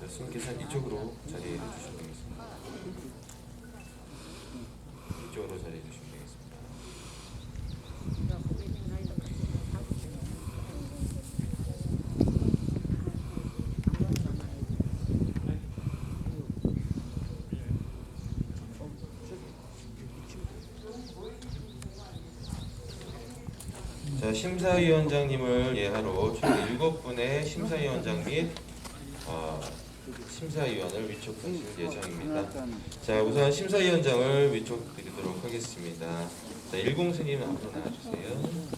자, 스님께서는 이쪽으로 자리해 주시면 되겠습니다. 이쪽으로 자리해 주시면 되겠습니다. 자, 심사위원장님을 예하로 총 7분의 심사위원장 및 어, 심사위원을 위촉하실 예정입니다. 자, 우선 심사위원장을 위촉드리도록 하겠습니다. 자, 일공스님 앞으로 나와주세요.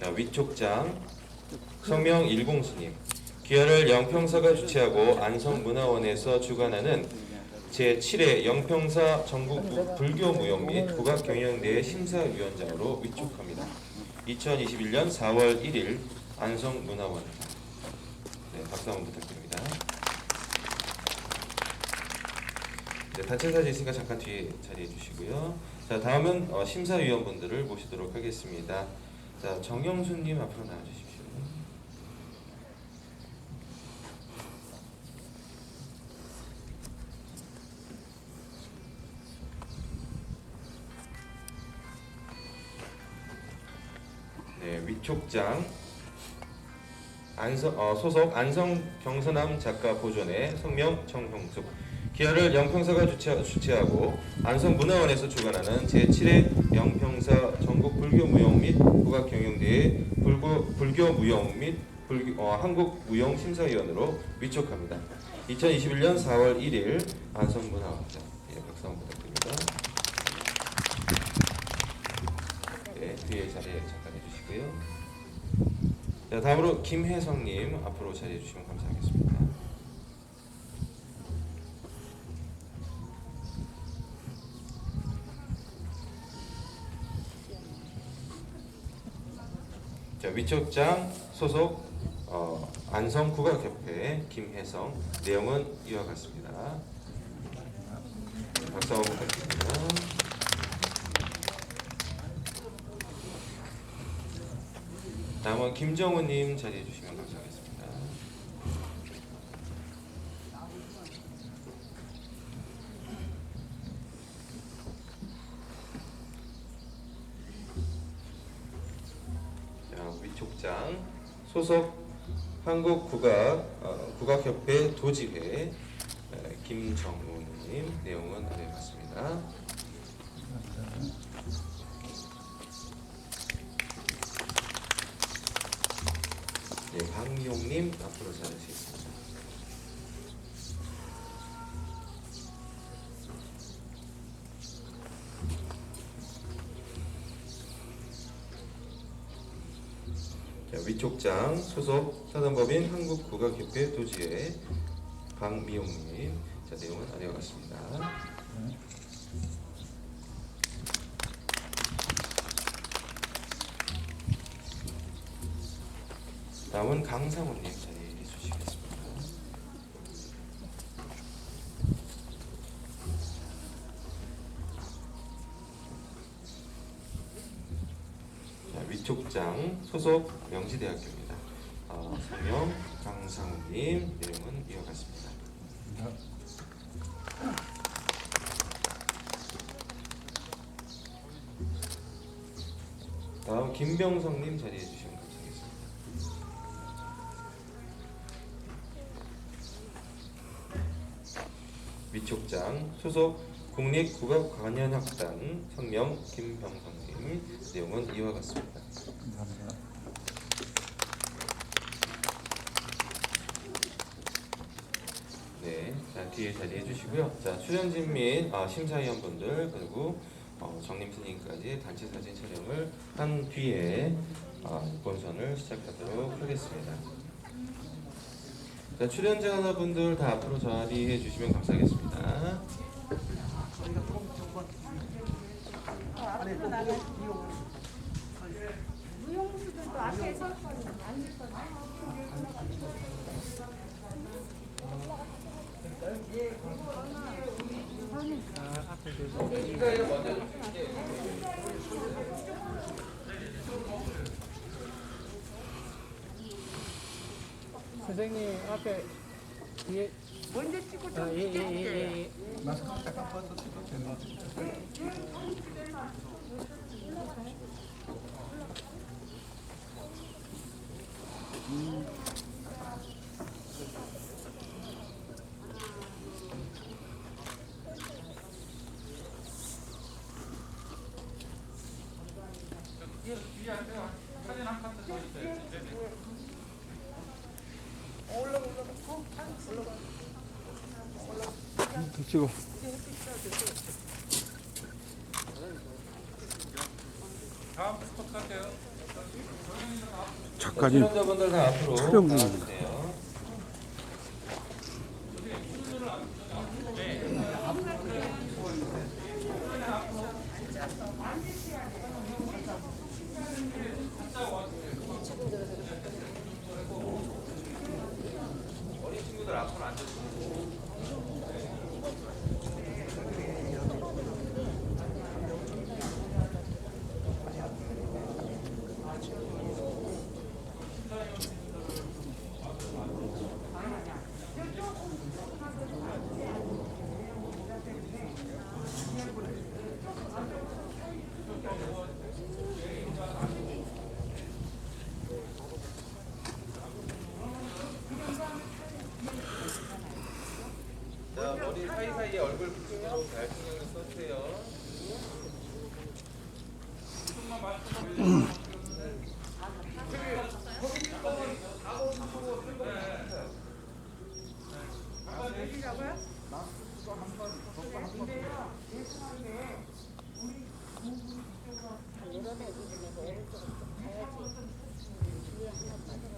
자, 위촉장 성명 일공스님 귀하를 영평사가 주최하고 안성문화원에서 주관하는 제7회 영평사 전국 무- 불교 무용 및 국악 경영대회 심사위원장으로 위촉합니다. 2021년 4월 1일 안성문화원 네, 박수 한번 부탁드립니다. 네, 단체 사진 있으니까 잠깐 뒤에 자리해 주시고요. 자, 다음은 어, 심사위원분들을 모시도록 하겠습니다. 자, 정영수님 앞으로 나와주십시오. 네, 위촉장 안성 어, 소속 안성 경서남 작가 보존의 성명 정형숙 기아를 영평사가 주최, 주최하 고 안성문화원에서 주관하는 제7회 영평사 전국 불교 무용 및 국악 경영대회 불교, 불교 무용 및 불교, 어, 한국 무용 심사위원으로 위촉합니다. 2021년 4월 1일 안성문화원 자, 예, 박수 한번 부탁드립니다. 네, 뒤에 자리에 해주시고요. 자, 다음으로 김혜성님 앞으로 자리해 주시면 감사하겠습니다. 자, 위촉장 소속 어, 안성국악협회 김혜성 내용은 이와 같습니다. 박수 한번 부탁드립니다. 다음은 김정우님 자리해 주시면 감사하겠습니다. 자, 위촉장 소속 한국국악 어, 국악협회 도지회 에, 김정우님 내용은 네 맞습니다. 네, 박미용님 앞으로 자르시겠습니다. 자, 위촉 장 소속 사단법인 한국국악협회 도지회 박미용님 자 내용은 아래와 같습니다. 다음은 강상훈님 자리해 주시겠습니다. 자, 위촉장 소속 명지대학교입니다. 어, 성명 강상훈님 내용은 이와 같습니다. 다음 김병성님 자리해 주시면 감사하겠습니다. 위촉장 소속 국립국악관현악단 성명 김병성님 내용은 이와 같습니다. 네, 자 뒤에 자리해 주시고요. 자 출연진 및 아, 심사위원분들 그리고 어, 정림 스님까지 단체 사진 촬영을 한 뒤에 아, 본선을 시작하도록 하겠습니다. 자, 출연자분들 다 앞으로 자리해 주시면 감사하겠습니다. 선생님 앞에 뒤에 먼저 찍고 아, 좀 예, 예, 예, 찍을게요. 예, 예. 지금 작가님 출연자분들 다 앞으로 촬영 중입니다. 나와주세요. 어린 친구들 앞으로 앉아주세요. 자, 머리 사이사이에 얼굴 붙이도록 잘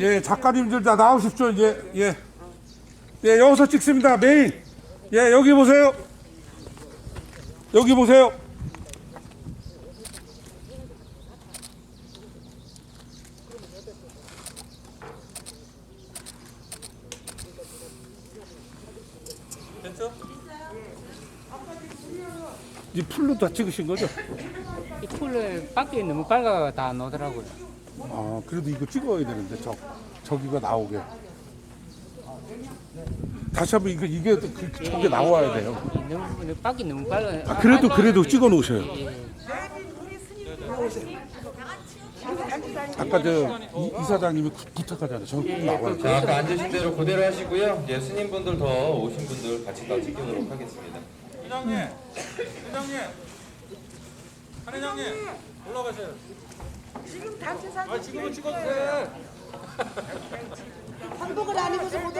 예, 작가님들 다 나오십시오. 이제 예, 예 여기서 찍습니다. 메인. 예, 여기 보세요. 여기 보세요. 이 풀로 다 찍으신 거죠? 이 풀을 밖에 너무 빨가 다 나오더라고요. 아, 그래도 이거 찍어야 되는데 저 저기가 나오게. 다시 한번 이거 이게 그, 저게 나와야 돼요. 이 너무 밖이 너무 빨가. 아, 그래도 그래도 찍어 놓으셔요. 예. 아까 저 이, 이사장님이 구- 부탁하잖아요. 저기 나와요. 자, 아까 앉으신 대로 그대로 하시고요. 이제 스님분들 더 오신 분들 같이 더 찍도록 하겠습니다. 회장님, 회장님, 한 회장님 올라가세요. 지금 단체 사진 아 지금은 찍어주세요. 한복을 안 입어서 못